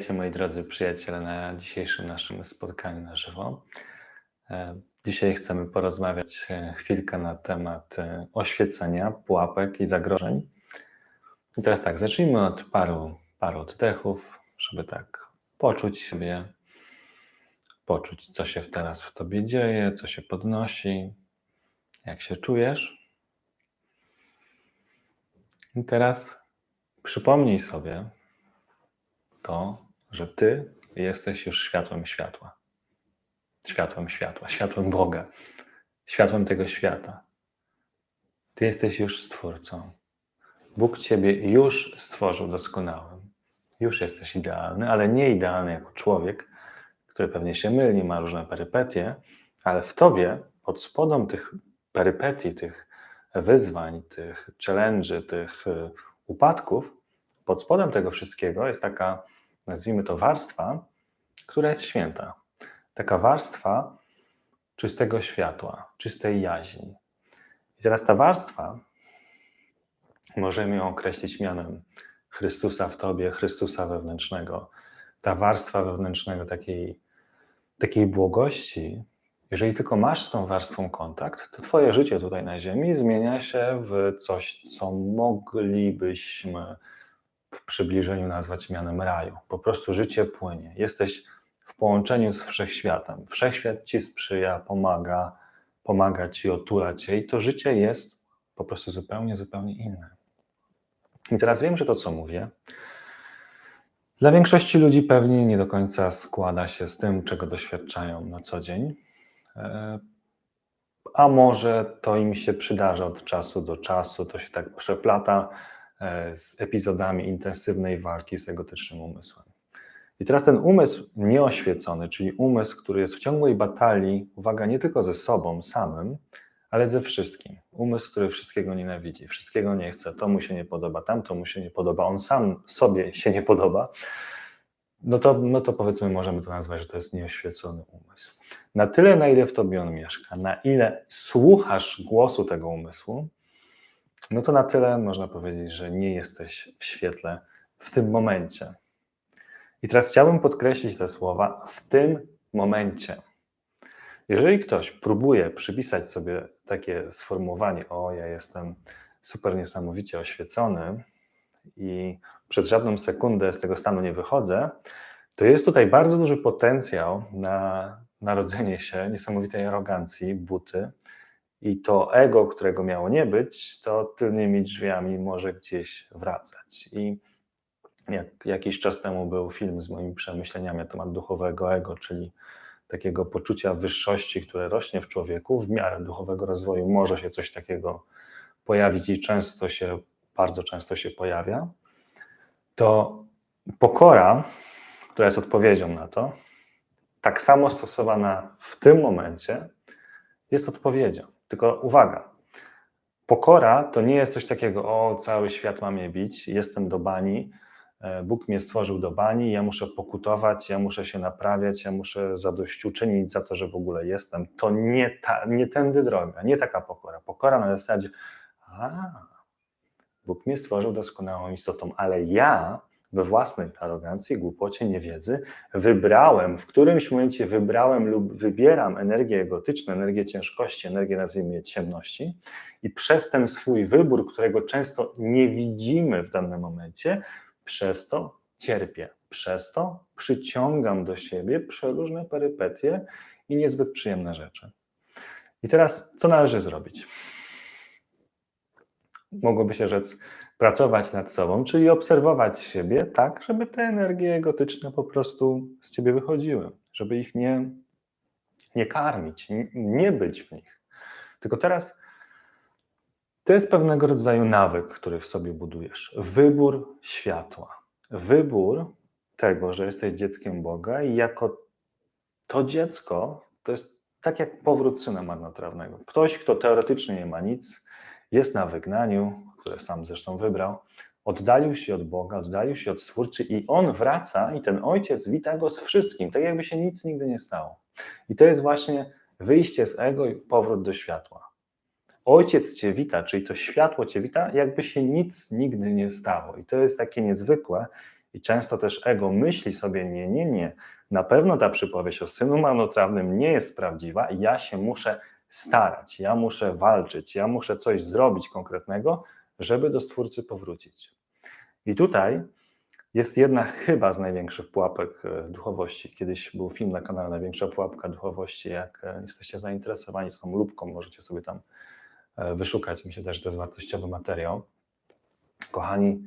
Witajcie moi drodzy przyjaciele na dzisiejszym naszym spotkaniu na żywo. E, Dzisiaj chcemy porozmawiać e, chwilkę na temat e, oświecenia, pułapek i zagrożeń. I teraz tak, zacznijmy od paru, paru oddechów, żeby tak poczuć siebie, poczuć, co się teraz w tobie dzieje, co się podnosi, jak się czujesz. I teraz przypomnij sobie to, że ty jesteś już światłem światła. Światłem światła, światłem Boga, światłem tego świata. Ty jesteś już stwórcą. Bóg ciebie już stworzył doskonałym. Już jesteś idealny, ale nie idealny jako człowiek, który pewnie się myli, ma różne perypetie, ale w tobie, pod spodem tych perypetii, tych wyzwań, tych challenge'y, tych y, upadków, pod spodem tego wszystkiego jest taka, nazwijmy to, warstwa, która jest święta. Taka warstwa czystego światła, czystej jaźni. I teraz ta warstwa, możemy ją określić mianem Chrystusa w Tobie, Chrystusa wewnętrznego. Ta warstwa wewnętrznego takiej, takiej błogości, jeżeli tylko masz z tą warstwą kontakt, to Twoje życie tutaj na Ziemi zmienia się w coś, co moglibyśmy w przybliżeniu nazwać mianem raju. Po prostu życie płynie. Jesteś w połączeniu z wszechświatem. Wszechświat ci sprzyja, pomaga, pomaga ci, otula cię i to życie jest po prostu zupełnie, zupełnie inne. I teraz wiem, że to, co mówię, dla większości ludzi pewnie nie do końca składa się z tym, czego doświadczają na co dzień. E, a może to im się przydarza od czasu do czasu, to się tak przeplata z epizodami intensywnej walki z egotycznym umysłem. I teraz ten umysł nieoświecony, czyli umysł, który jest w ciągłej batalii, uwaga, nie tylko ze sobą samym, ale ze wszystkim. Umysł, który wszystkiego nienawidzi, wszystkiego nie chce, to mu się nie podoba, tamto mu się nie podoba, on sam sobie się nie podoba, no to, no to powiedzmy, możemy to nazwać, że to jest nieoświecony umysł. Na tyle, na ile w tobie on mieszka, na ile słuchasz głosu tego umysłu, no to na tyle można powiedzieć, że nie jesteś w świetle w tym momencie. I teraz chciałbym podkreślić te słowa w tym momencie. Jeżeli ktoś próbuje przypisać sobie takie sformułowanie, o ja jestem super niesamowicie oświecony i przez żadną sekundę z tego stanu nie wychodzę, to jest tutaj bardzo duży potencjał na narodzenie się niesamowitej arogancji, buty i to ego, którego miało nie być, to tylnymi drzwiami może gdzieś wracać. I jak, jakiś czas temu był film z moimi przemyśleniami na temat duchowego ego, czyli takiego poczucia wyższości, które rośnie w człowieku, w miarę duchowego rozwoju może się coś takiego pojawić i często się, bardzo często się pojawia, to pokora, która jest odpowiedzią na to, tak samo stosowana w tym momencie, jest odpowiedzią. Tylko uwaga, pokora to nie jest coś takiego, o, cały świat ma mnie bić, jestem do bani, E, Bóg mnie stworzył do bani, ja muszę pokutować, ja muszę się naprawiać, ja muszę zadośćuczynić za to, że w ogóle jestem. To nie, ta, nie tędy droga, nie taka pokora. Pokora na zasadzie, a, Bóg mnie stworzył doskonałą istotą, ale ja we własnej arogancji, głupocie, niewiedzy wybrałem, w którymś momencie wybrałem lub wybieram energię egotyczną, energię ciężkości, energię nazwijmy je ciemności i przez ten swój wybór, którego często nie widzimy w danym momencie, przez to cierpię, przez to przyciągam do siebie przeróżne perypetie i niezbyt przyjemne rzeczy. I teraz, co należy zrobić? Mogłoby się rzec, pracować nad sobą, czyli obserwować siebie tak, żeby te energie egotyczne po prostu z ciebie wychodziły, żeby ich nie, nie karmić, nie być w nich. Tylko teraz to jest pewnego rodzaju nawyk, który w sobie budujesz. Wybór światła. Wybór tego, że jesteś dzieckiem Boga i jako to dziecko to jest tak jak powrót syna marnotrawnego. Ktoś, kto teoretycznie nie ma nic, jest na wygnaniu, które sam zresztą wybrał, oddalił się od Boga, oddalił się od Stwórcy i on wraca i ten ojciec wita go z wszystkim, tak jakby się nic nigdy nie stało. I to jest właśnie wyjście z ego i powrót do światła. Ojciec cię wita, czyli to światło cię wita, jakby się nic nigdy nie stało. I to jest takie niezwykłe, I często też ego myśli sobie, nie, nie, nie, na pewno ta przypowieść o synu marnotrawnym nie jest prawdziwa ja się muszę starać, ja muszę walczyć, ja muszę coś zrobić konkretnego, żeby do Stwórcy powrócić. I tutaj jest jedna chyba z największych pułapek e, duchowości. Kiedyś był film na kanale Największa pułapka duchowości. Jak e, jesteście zainteresowani, tą lubką możecie sobie tam e, wyszukać. Myślę też, że to jest wartościowy materiał. Kochani,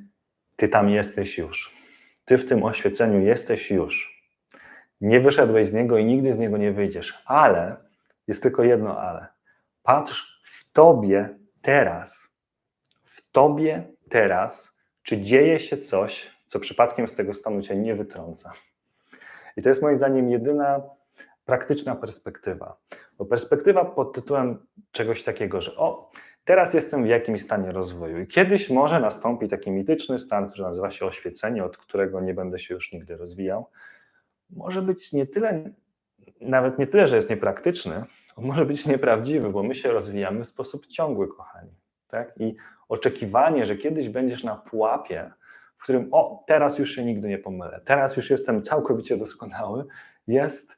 ty tam jesteś już. Ty w tym oświeceniu jesteś już. Nie wyszedłeś z niego i nigdy z niego nie wyjdziesz, ale jest tylko jedno ale. Patrz w tobie teraz. Tobie teraz, czy dzieje się coś, co przypadkiem z tego stanu cię nie wytrąca. I to jest moim zdaniem jedyna praktyczna perspektywa. Bo perspektywa pod tytułem czegoś takiego, że o, teraz jestem w jakimś stanie rozwoju i kiedyś może nastąpi taki mityczny stan, który nazywa się oświecenie, od którego nie będę się już nigdy rozwijał. Może być nie tyle, nawet nie tyle, że jest niepraktyczny, on może być nieprawdziwy, bo my się rozwijamy w sposób ciągły, kochani. Tak? I oczekiwanie, że kiedyś będziesz na pułapie, w którym o, teraz już się nigdy nie pomylę, teraz już jestem całkowicie doskonały, jest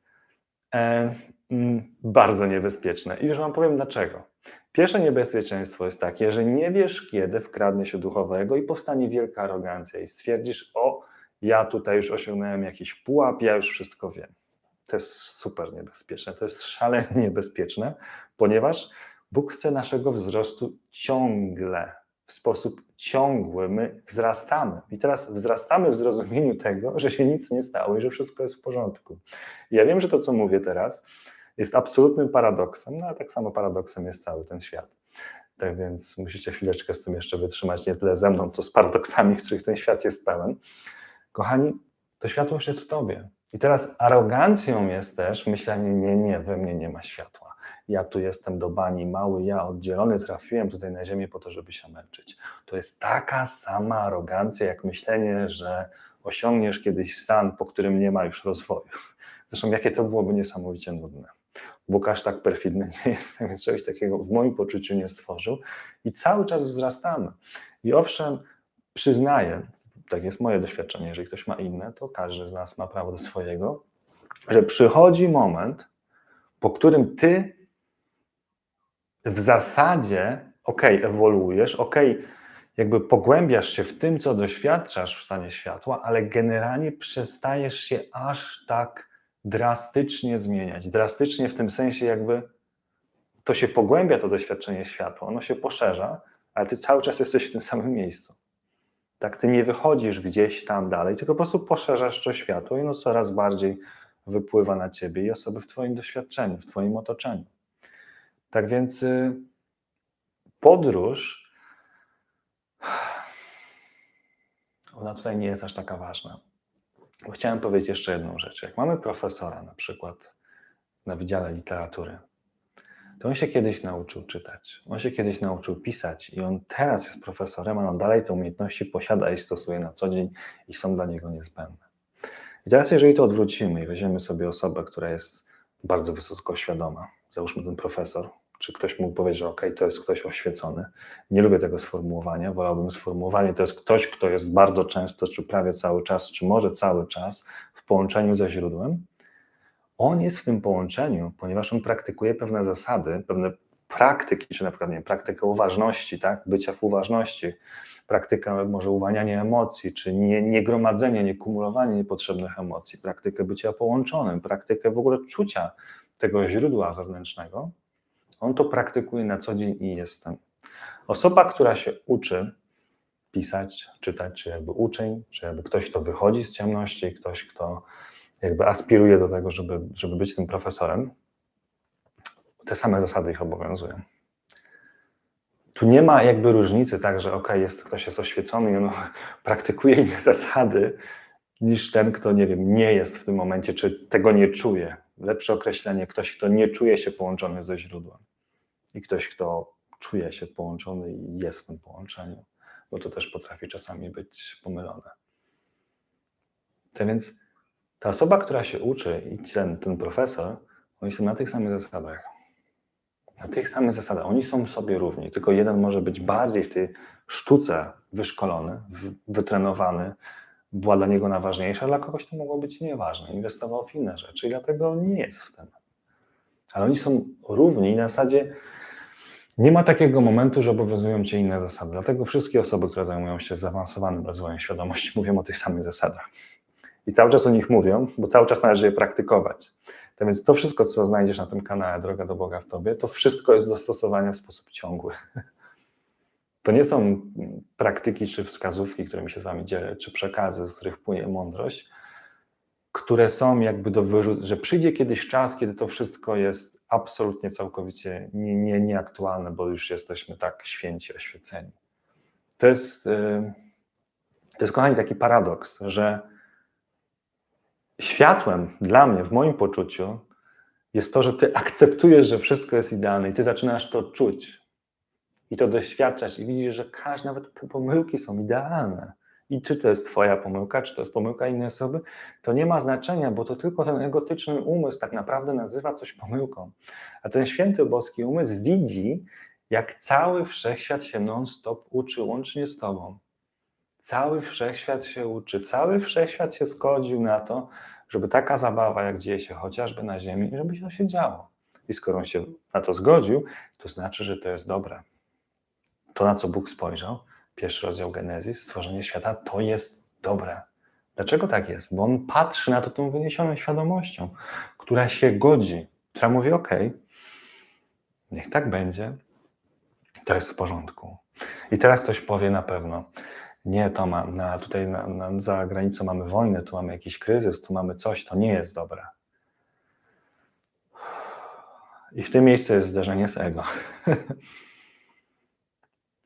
e, mm, bardzo niebezpieczne. I już Wam powiem dlaczego. Pierwsze niebezpieczeństwo jest takie, że nie wiesz, kiedy wkradnie się duchowego i powstanie wielka arogancja i stwierdzisz, o, ja tutaj już osiągnąłem jakiś pułap, ja już wszystko wiem. To jest super niebezpieczne, to jest szalenie niebezpieczne, ponieważ Bóg chce naszego wzrostu ciągle, w sposób ciągły. My wzrastamy. I teraz wzrastamy w zrozumieniu tego, że się nic nie stało i że wszystko jest w porządku. Ja wiem, że to, co mówię teraz, jest absolutnym paradoksem, no ale tak samo paradoksem jest cały ten świat. Tak więc musicie chwileczkę z tym jeszcze wytrzymać, nie tyle ze mną, co z paradoksami, których ten świat jest pełen. Kochani, to światło już jest w tobie. I teraz arogancją jest też myślenie, nie, nie, we mnie nie ma światła. Ja tu jestem do bani mały, ja oddzielony trafiłem tutaj na ziemię po to, żeby się męczyć. To jest taka sama arogancja, jak myślenie, że osiągniesz kiedyś stan, po którym nie ma już rozwoju. Zresztą jakie to byłoby niesamowicie nudne. Bóg aż tak perfidny nie jest, więc czegoś takiego w moim poczuciu nie stworzył i cały czas wzrastamy. I owszem, przyznaję, tak jest moje doświadczenie, jeżeli ktoś ma inne, to każdy z nas ma prawo do swojego, że przychodzi moment, po którym ty w zasadzie, ok, ewoluujesz, ok, jakby pogłębiasz się w tym, co doświadczasz w stanie światła, ale generalnie przestajesz się aż tak drastycznie zmieniać. Drastycznie w tym sensie, jakby to się pogłębia, to doświadczenie światła, ono się poszerza, ale ty cały czas jesteś w tym samym miejscu. Tak, ty nie wychodzisz gdzieś tam dalej, tylko po prostu poszerzasz to światło i ono coraz bardziej wypływa na ciebie i osoby w twoim doświadczeniu, w twoim otoczeniu. Tak więc y, podróż, ona tutaj nie jest aż taka ważna. Bo chciałem powiedzieć jeszcze jedną rzecz. Jak mamy profesora na przykład na Wydziale Literatury, to on się kiedyś nauczył czytać, on się kiedyś nauczył pisać i on teraz jest profesorem, a on dalej te umiejętności posiada i stosuje na co dzień i są dla niego niezbędne. I teraz jeżeli to odwrócimy i weźmiemy sobie osobę, która jest bardzo wysoko świadoma, załóżmy ten profesor, czy ktoś mógł powiedzieć, że ok, to jest ktoś oświecony. Nie lubię tego sformułowania, wolałbym sformułowanie, to jest ktoś, kto jest bardzo często, czy prawie cały czas, czy może cały czas w połączeniu ze źródłem. On jest w tym połączeniu, ponieważ on praktykuje pewne zasady, pewne praktyki, czy na przykład nie, praktykę uważności, tak, bycia w uważności, praktykę może uwalniania emocji, czy nie, nie nie kumulowanie niepotrzebnych emocji, praktykę bycia połączonym, praktykę w ogóle czucia tego źródła wewnętrznego, on to praktykuje na co dzień i jestem. Osoba, która się uczy pisać, czytać, czy jakby uczeń, czy jakby ktoś, kto wychodzi z ciemności, ktoś, kto jakby aspiruje do tego, żeby, żeby być tym profesorem, te same zasady ich obowiązują. Tu nie ma jakby różnicy, tak, że ok, jest, ktoś jest oświecony i on praktykuje inne zasady niż ten, kto, nie wiem, nie jest w tym momencie, czy tego nie czuje. Lepsze określenie, ktoś, kto nie czuje się połączony ze źródłem i ktoś, kto czuje się połączony i jest w tym połączeniu, bo to też potrafi czasami być pomylone. To więc ta osoba, która się uczy i ten, ten profesor, oni są na tych samych zasadach. Na tych samych zasadach. Oni są sobie równi, tylko jeden może być bardziej w tej sztuce wyszkolony, wytrenowany, była dla niego najważniejsza, dla kogoś to mogło być nieważne. Inwestował w inne rzeczy i dlatego nie jest w tym. Ale oni są równi i na zasadzie nie ma takiego momentu, że obowiązują cię inne zasady. Dlatego wszystkie osoby, które zajmują się zaawansowanym rozwojem świadomości, mówią o tych samych zasadach. I cały czas o nich mówią, bo cały czas należy je praktykować. Tak więc to wszystko, co znajdziesz na tym kanale Droga do Boga w Tobie, to wszystko jest do stosowania w sposób ciągły. To nie są praktyki czy wskazówki, którymi się z Wami dzielę, czy przekazy, z których płynie mądrość, które są jakby do wyrzutu, że przyjdzie kiedyś czas, kiedy to wszystko jest absolutnie, całkowicie nie, nie, nieaktualne, bo już jesteśmy tak święci, oświeceni. To jest, yy, to jest, kochani, taki paradoks, że światłem dla mnie, w moim poczuciu, jest to, że ty akceptujesz, że wszystko jest idealne i ty zaczynasz to czuć i to doświadczać i widzisz, że każde, nawet pomyłki są idealne. I czy to jest twoja pomyłka, czy to jest pomyłka innej osoby, to nie ma znaczenia, bo to tylko ten egotyczny umysł tak naprawdę nazywa coś pomyłką. A ten święty boski umysł widzi, jak cały wszechświat się non-stop uczy łącznie z tobą. Cały wszechświat się uczy, cały wszechświat się zgodził na to, żeby taka zabawa, jak dzieje się chociażby na Ziemi, żeby się się działo. I skoro on się na to zgodził, to znaczy, że to jest dobre. To, na co Bóg spojrzał, pierwszy rozdział Genezis, stworzenie świata, to jest dobre. Dlaczego tak jest? Bo on patrzy na to tą wyniesioną świadomością, która się godzi, która mówi: OK, niech tak będzie, to jest w porządku. I teraz ktoś powie na pewno: Nie, to ma, na, tutaj na, na, za granicą mamy wojnę, tu mamy jakiś kryzys, tu mamy coś, to nie jest dobre. I w tym miejscu jest zderzenie z ego.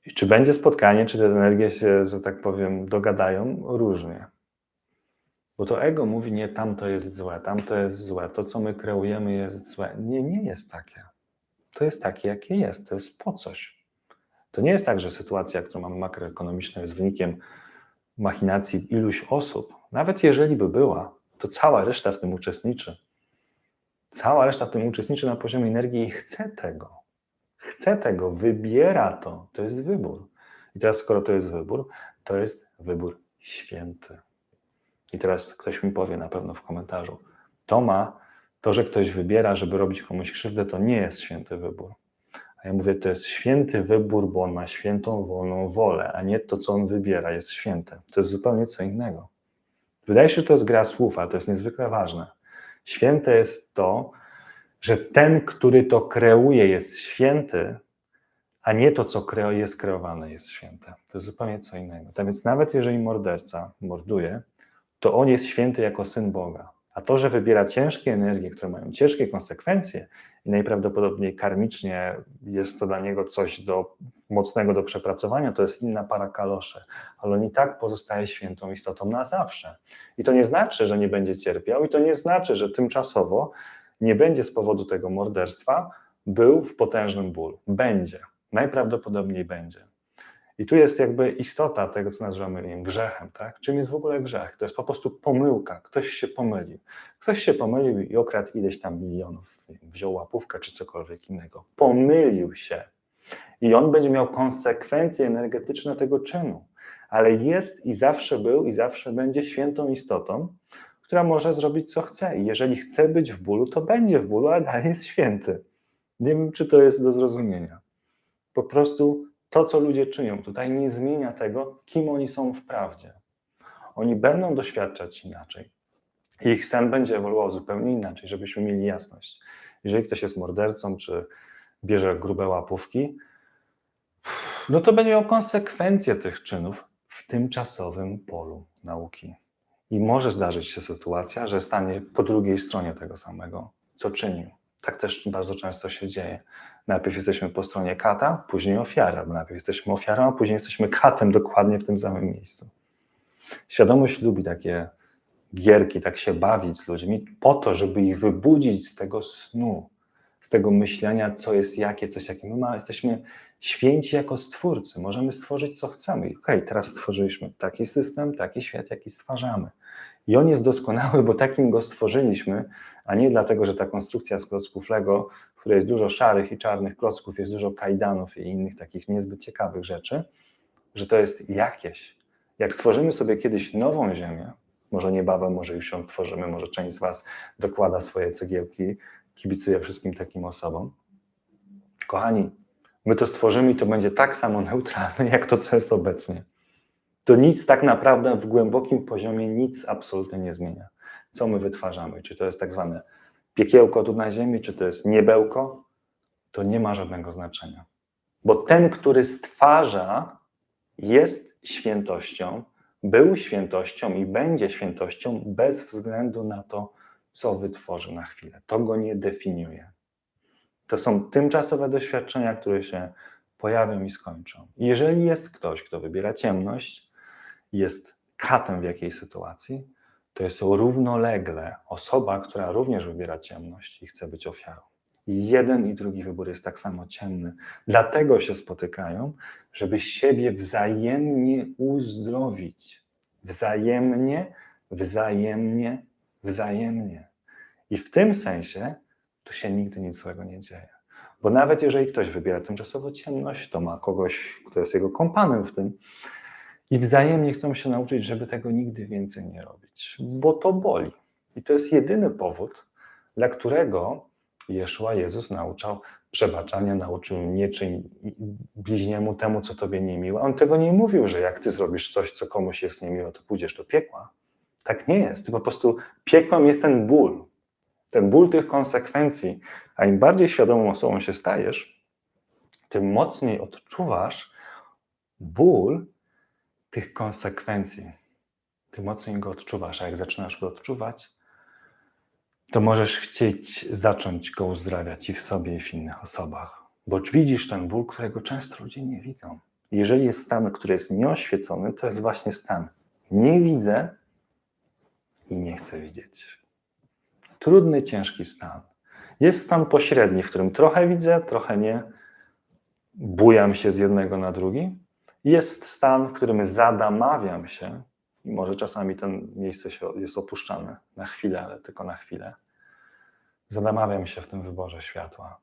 I czy będzie spotkanie, czy te energie się, że tak powiem, dogadają? Różnie. Bo to ego mówi, nie, tam to jest złe, tam to jest złe, to co my kreujemy jest złe. Nie, nie jest takie. To jest takie, jakie jest, to jest po coś. To nie jest tak, że sytuacja, którą mamy makroekonomiczną, jest wynikiem machinacji iluś osób. Nawet jeżeli by była, to cała reszta w tym uczestniczy. Cała reszta w tym uczestniczy na poziomie energii i chce tego chce tego, wybiera to, to jest wybór. I teraz, skoro to jest wybór, to jest wybór święty. I teraz ktoś mi powie na pewno w komentarzu, to ma, to, że ktoś wybiera, żeby robić komuś krzywdę, to nie jest święty wybór. A ja mówię, to jest święty wybór, bo on ma świętą, wolną wolę, a nie to, co on wybiera, jest święte. To jest zupełnie co innego. Wydaje się, że to jest gra słów, ale to jest niezwykle ważne. Święte jest to, że ten, który to kreuje, jest święty, a nie to, co jest kreowane, jest święte. To jest zupełnie co innego. Tak więc nawet jeżeli morderca morduje, to on jest święty jako syn Boga. A to, że wybiera ciężkie energie, które mają ciężkie konsekwencje i najprawdopodobniej karmicznie jest to dla niego coś do, mocnego do przepracowania, to jest inna para kaloszy. Ale on i tak pozostaje świętą istotą na zawsze. I to nie znaczy, że nie będzie cierpiał, i to nie znaczy, że tymczasowo nie będzie z powodu tego morderstwa był w potężnym bólu. Będzie. Najprawdopodobniej będzie. I tu jest jakby istota tego, co nazywamy grzechem. Tak? Czym jest w ogóle grzech? To jest po prostu pomyłka. Ktoś się pomylił. Ktoś się pomylił i okradł ileś tam milionów, wziął łapówkę czy cokolwiek innego. Pomylił się. I on będzie miał konsekwencje energetyczne tego czynu. Ale jest i zawsze był i zawsze będzie świętą istotą, która może zrobić co chce. I jeżeli chce być w bólu, to będzie w bólu, ale dalej jest święty. Nie wiem, czy to jest do zrozumienia. Po prostu to, co ludzie czynią tutaj, nie zmienia tego, kim oni są w prawdzie. Oni będą doświadczać inaczej. Ich sen będzie ewoluował zupełnie inaczej, żebyśmy mieli jasność. Jeżeli ktoś jest mordercą, czy bierze grube łapówki, no to będzie miał konsekwencje tych czynów w tymczasowym polu nauki. I może zdarzyć się sytuacja, że stanie po drugiej stronie tego samego, co czynił. Tak też bardzo często się dzieje. Najpierw jesteśmy po stronie kata, później ofiara, bo najpierw jesteśmy ofiarą, a później jesteśmy katem dokładnie w tym samym miejscu. Świadomość lubi takie gierki, tak się bawić z ludźmi, po to, żeby ich wybudzić z tego snu, z tego myślenia, co jest jakie, coś jakie. My ma, jesteśmy święci jako stwórcy, możemy stworzyć co chcemy. I okej, okay, teraz stworzyliśmy taki system, taki świat, jaki stwarzamy. I on jest doskonały, bo takim go stworzyliśmy, a nie dlatego, że ta konstrukcja z klocków Lego, w której jest dużo szarych i czarnych klocków, jest dużo kajdanów i innych takich niezbyt ciekawych rzeczy, że to jest jakieś. Jak stworzymy sobie kiedyś nową Ziemię, może niebawem, może już ją tworzymy, może część z Was dokłada swoje cegiełki, kibicuje wszystkim takim osobom. Kochani, my to stworzymy i to będzie tak samo neutralne, jak to, co jest obecnie. To nic tak naprawdę w głębokim poziomie nic absolutnie nie zmienia. Co my wytwarzamy? Czy to jest tak zwane piekiełko tu na ziemi, czy to jest niebełko? To nie ma żadnego znaczenia. Bo ten, który stwarza, jest świętością, był świętością i będzie świętością bez względu na to, co wytworzy na chwilę. To go nie definiuje. To są tymczasowe doświadczenia, które się pojawią i skończą. Jeżeli jest ktoś, kto wybiera ciemność, jest katem w jakiejś sytuacji, to jest równolegle osoba, która również wybiera ciemność i chce być ofiarą. I jeden i drugi wybór jest tak samo ciemny. Dlatego się spotykają, żeby siebie wzajemnie uzdrowić. Wzajemnie, wzajemnie, wzajemnie. I w tym sensie tu się nigdy nic złego nie dzieje. Bo nawet jeżeli ktoś wybiera tymczasowo ciemność, to ma kogoś, kto jest jego kompanem w tym, i wzajemnie chcą się nauczyć, żeby tego nigdy więcej nie robić, bo to boli. I to jest jedyny powód, dla którego Jeszua Jezus nauczał przebaczania, nauczył nie czyń bliźniemu temu, co tobie niemiłe. On tego nie mówił, że jak ty zrobisz coś, co komuś jest niemiłe, to pójdziesz do piekła. Tak nie jest. Po prostu piekłem jest ten ból. Ten ból tych konsekwencji. A im bardziej świadomą osobą się stajesz, tym mocniej odczuwasz ból tych konsekwencji. Tym mocniej go odczuwasz. A jak zaczynasz go odczuwać, to możesz chcieć zacząć go uzdrawiać i w sobie, i w innych osobach. Bo widzisz ten ból, którego często ludzie nie widzą. Jeżeli jest stan, który jest nieoświecony, to jest właśnie stan. Nie widzę i nie chcę widzieć. Trudny, ciężki stan. Jest stan pośredni, w którym trochę widzę, trochę nie. Bujam się z jednego na drugi. Jest stan, w którym zadamawiam się i może czasami ten miejsce się, jest opuszczane na chwilę, ale tylko na chwilę. Zadamawiam się w tym wyborze światła.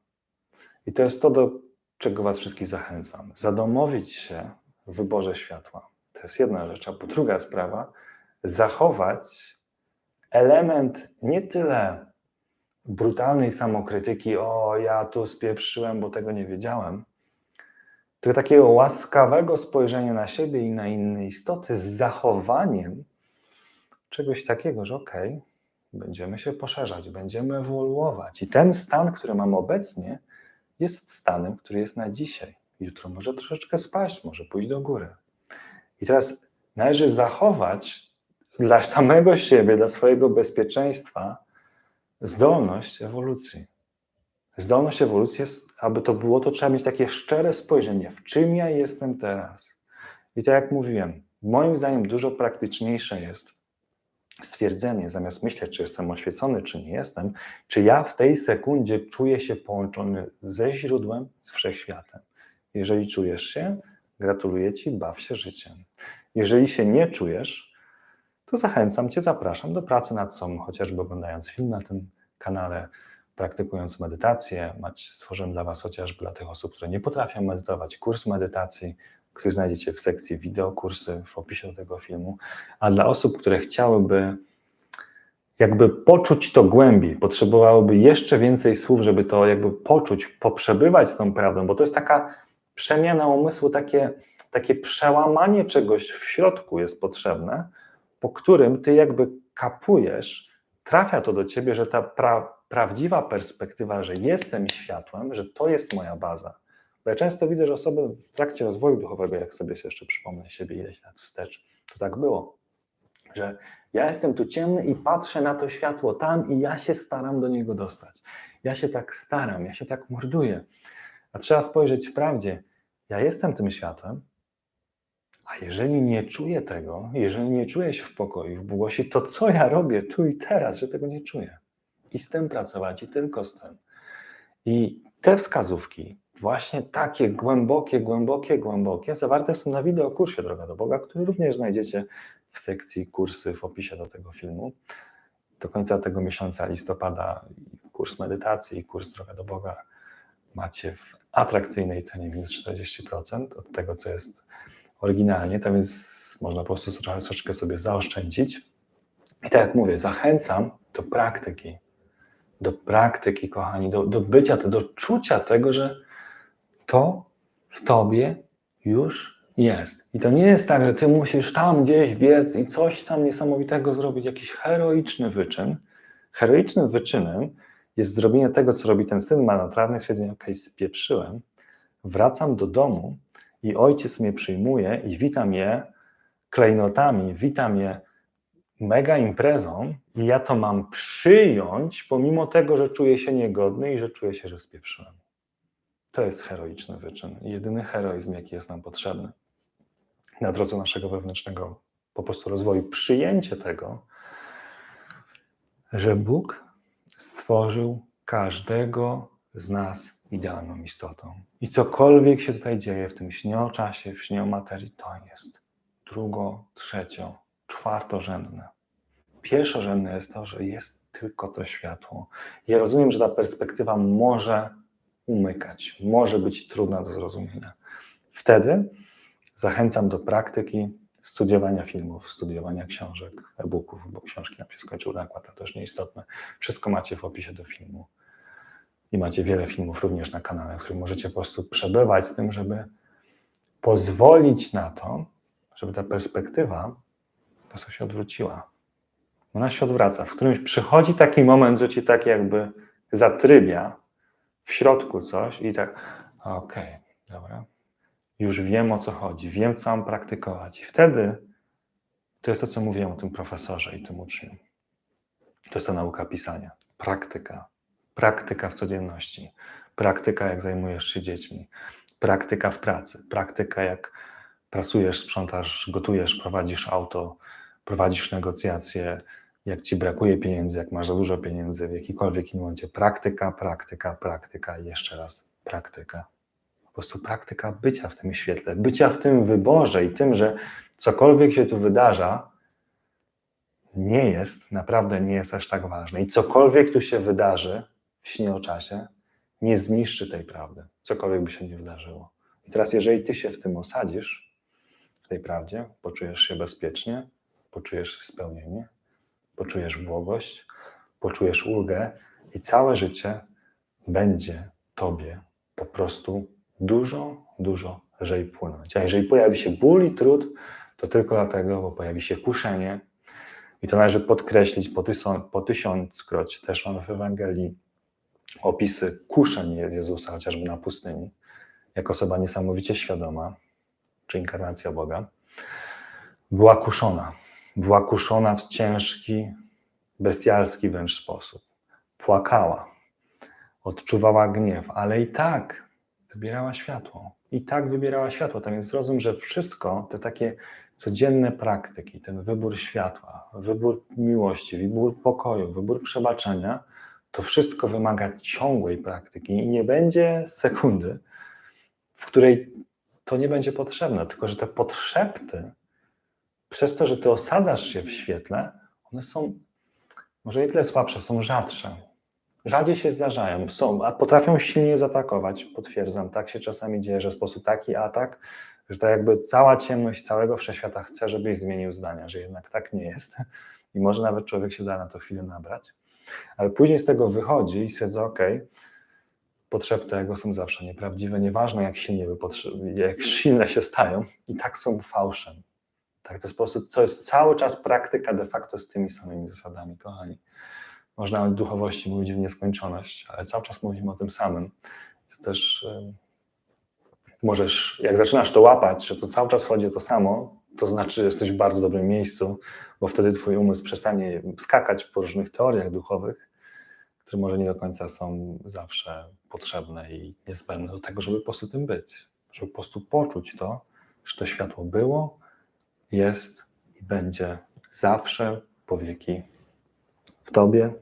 I to jest to, do czego Was wszystkich zachęcam. Zadomowić się w wyborze światła. To jest jedna rzecz. A po druga sprawa, zachować element nie tyle brutalnej samokrytyki, o ja tu spieprzyłem, bo tego nie wiedziałem, tylko takiego łaskawego spojrzenia na siebie i na inne istoty z zachowaniem czegoś takiego, że okej, okay, będziemy się poszerzać, będziemy ewoluować. I ten stan, który mam obecnie, jest stanem, który jest na dzisiaj. Jutro może troszeczkę spaść, może pójść do góry. I teraz należy zachować dla samego siebie, dla swojego bezpieczeństwa zdolność ewolucji. Zdolność ewolucji jest, aby to było, to trzeba mieć takie szczere spojrzenie, w czym ja jestem teraz. I tak jak mówiłem, moim zdaniem dużo praktyczniejsze jest stwierdzenie, zamiast myśleć, czy jestem oświecony, czy nie jestem, czy ja w tej sekundzie czuję się połączony ze źródłem, z wszechświatem. Jeżeli czujesz się, gratuluję Ci, baw się życiem. Jeżeli się nie czujesz, to zachęcam Cię, zapraszam do pracy nad sobą, chociażby oglądając film na tym kanale, praktykując medytację. Stworzyłem dla Was chociażby dla tych osób, które nie potrafią medytować, kurs medytacji, który znajdziecie w sekcji wideo, kursy w opisie do tego filmu. A dla osób, które chciałyby jakby poczuć to głębiej, potrzebowałyby jeszcze więcej słów, żeby to jakby poczuć, poprzebywać z tą prawdą, bo to jest taka przemiana umysłu, takie, takie przełamanie czegoś w środku jest potrzebne, po którym ty jakby kapujesz, trafia to do ciebie, że ta pra, prawdziwa perspektywa, że jestem światłem, że to jest moja baza. Bo ja często widzę, że osoby w trakcie rozwoju duchowego, jak sobie jeszcze przypomnę siebie ileś lat wstecz, to tak było, że ja jestem tu ciemny i patrzę na to światło tam i ja się staram do niego dostać. Ja się tak staram, ja się tak morduję. A trzeba spojrzeć w prawdzie. Ja jestem tym światłem, a jeżeli nie czuję tego, jeżeli nie czuję się w pokoju, w błogości, to co ja robię tu i teraz, że tego nie czuję? I z tym pracować, i tylko z tym. I te wskazówki, właśnie takie głębokie, głębokie, głębokie, zawarte są na wideokursie Droga do Boga, który również znajdziecie w sekcji kursy w opisie do tego filmu. Do końca tego miesiąca listopada kurs medytacji i kurs Droga do Boga macie w atrakcyjnej cenie minus 40% od tego, co jest oryginalnie, to więc można po prostu troszeczkę sobie zaoszczędzić. I tak jak mówię, zachęcam do praktyki, do praktyki, kochani, do, do bycia, do czucia tego, że to w tobie już jest. I to nie jest tak, że ty musisz tam gdzieś biec i coś tam niesamowitego zrobić, jakiś heroiczny wyczyn. Heroicznym wyczynem jest zrobienie tego, co robi ten syn marnotrawny, stwierdzenie, ok, spieprzyłem, wracam do domu i ojciec mnie przyjmuje i witam je klejnotami, witam je mega imprezą i ja to mam przyjąć, pomimo tego, że czuję się niegodny i że czuję się, że spieprzyłem. To jest heroiczny wyczyn jedyny heroizm, jaki jest nam potrzebny na drodze naszego wewnętrznego po prostu rozwoju. Przyjęcie tego, że Bóg stworzył każdego z nas idealną istotą. I cokolwiek się tutaj dzieje w tym śnie o czasie, w śnie o materii, to jest drugo, trzecio, czwartorzędne. Pierwszorzędne jest to, że jest tylko to światło. Ja rozumiem, że ta perspektywa może umykać, może być trudna do zrozumienia. Wtedy zachęcam do praktyki studiowania filmów, studiowania książek, e-booków, bo książki nam się skończyły nakład, to też nieistotne. Wszystko macie w opisie do filmu. I macie wiele filmów również na kanale, w których możecie po prostu przebywać z tym, żeby pozwolić na to, żeby ta perspektywa po prostu się odwróciła. Ona się odwraca. W którymś przychodzi taki moment, że ci tak jakby zatrybia w środku coś i tak, okej, okay, dobra, już wiem o co chodzi, wiem co mam praktykować. I wtedy to jest to, co mówiłem o tym profesorze i tym uczniu. To jest ta nauka pisania, praktyka, praktyka w codzienności, praktyka jak zajmujesz się dziećmi, praktyka w pracy, praktyka jak pracujesz, sprzątasz, gotujesz, prowadzisz auto, prowadzisz negocjacje, jak ci brakuje pieniędzy, jak masz za dużo pieniędzy, w jakikolwiek innym momencie. Praktyka, praktyka, praktyka jeszcze raz praktyka. Po prostu praktyka bycia w tym świetle, bycia w tym wyborze i tym, że cokolwiek się tu wydarza, nie jest, naprawdę nie jest aż tak ważne. I cokolwiek tu się wydarzy śnie o czasie, nie zniszczy tej prawdy, cokolwiek by się nie wydarzyło. I teraz, jeżeli ty się w tym osadzisz, w tej prawdzie, poczujesz się bezpiecznie, poczujesz spełnienie, poczujesz błogość, poczujesz ulgę i całe życie będzie Tobie po prostu dużo, dużo lżej płynąć. A jeżeli pojawi się ból i trud, to tylko dlatego, bo pojawi się kuszenie. I to należy podkreślić po, tysiąc, po tysiąckroć. Też mamy w Ewangelii opisy kuszeń Jezusa, chociażby na pustyni, jako osoba niesamowicie świadoma, czy inkarnacja Boga, była kuszona była kuszona w ciężki, bestialski wręcz sposób. Płakała, odczuwała gniew, ale i tak wybierała światło. I tak wybierała światło. Tak więc zrozum, że wszystko te takie codzienne praktyki, ten wybór światła, wybór miłości, wybór pokoju, wybór przebaczenia, to wszystko wymaga ciągłej praktyki i nie będzie sekundy, w której to nie będzie potrzebne, tylko że te potrzepty przez to, że ty osadzasz się w świetle, one są może nie tyle słabsze, są rzadsze. Rzadziej się zdarzają, są, a potrafią silnie zaatakować. Potwierdzam, tak się czasami dzieje, że w sposób taki atak, że tak jakby cała ciemność całego wszechświata chce, żebyś zmienił zdania, że jednak tak nie jest. I może nawet człowiek się da na to chwilę nabrać. Ale później z tego wychodzi i stwierdza, ok, potrzeby tego są zawsze nieprawdziwe, nieważne jak silnie, jak silne się stają, i tak są fałszem. Tak, to sposób, co jest cały czas praktyka de facto z tymi samymi zasadami, kochani. Można o duchowości mówić w nieskończoność, ale cały czas mówimy o tym samym. To też możesz, jak zaczynasz to łapać, że to cały czas chodzi o to samo, to znaczy, że jesteś w bardzo dobrym miejscu, bo wtedy twój umysł przestanie skakać po różnych teoriach duchowych, które może nie do końca są zawsze potrzebne i niezbędne do tego, żeby po prostu tym być. Żeby po prostu poczuć to, że to światło było, jest i będzie zawsze po wieki w Tobie,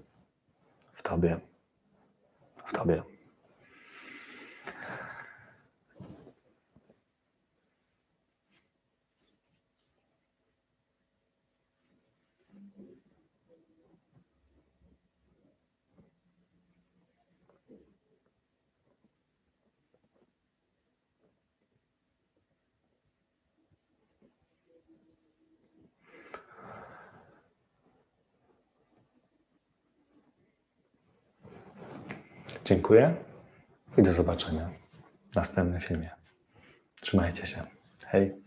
w Tobie, w Tobie. Dziękuję i do zobaczenia w następnym filmie. Trzymajcie się. Hej.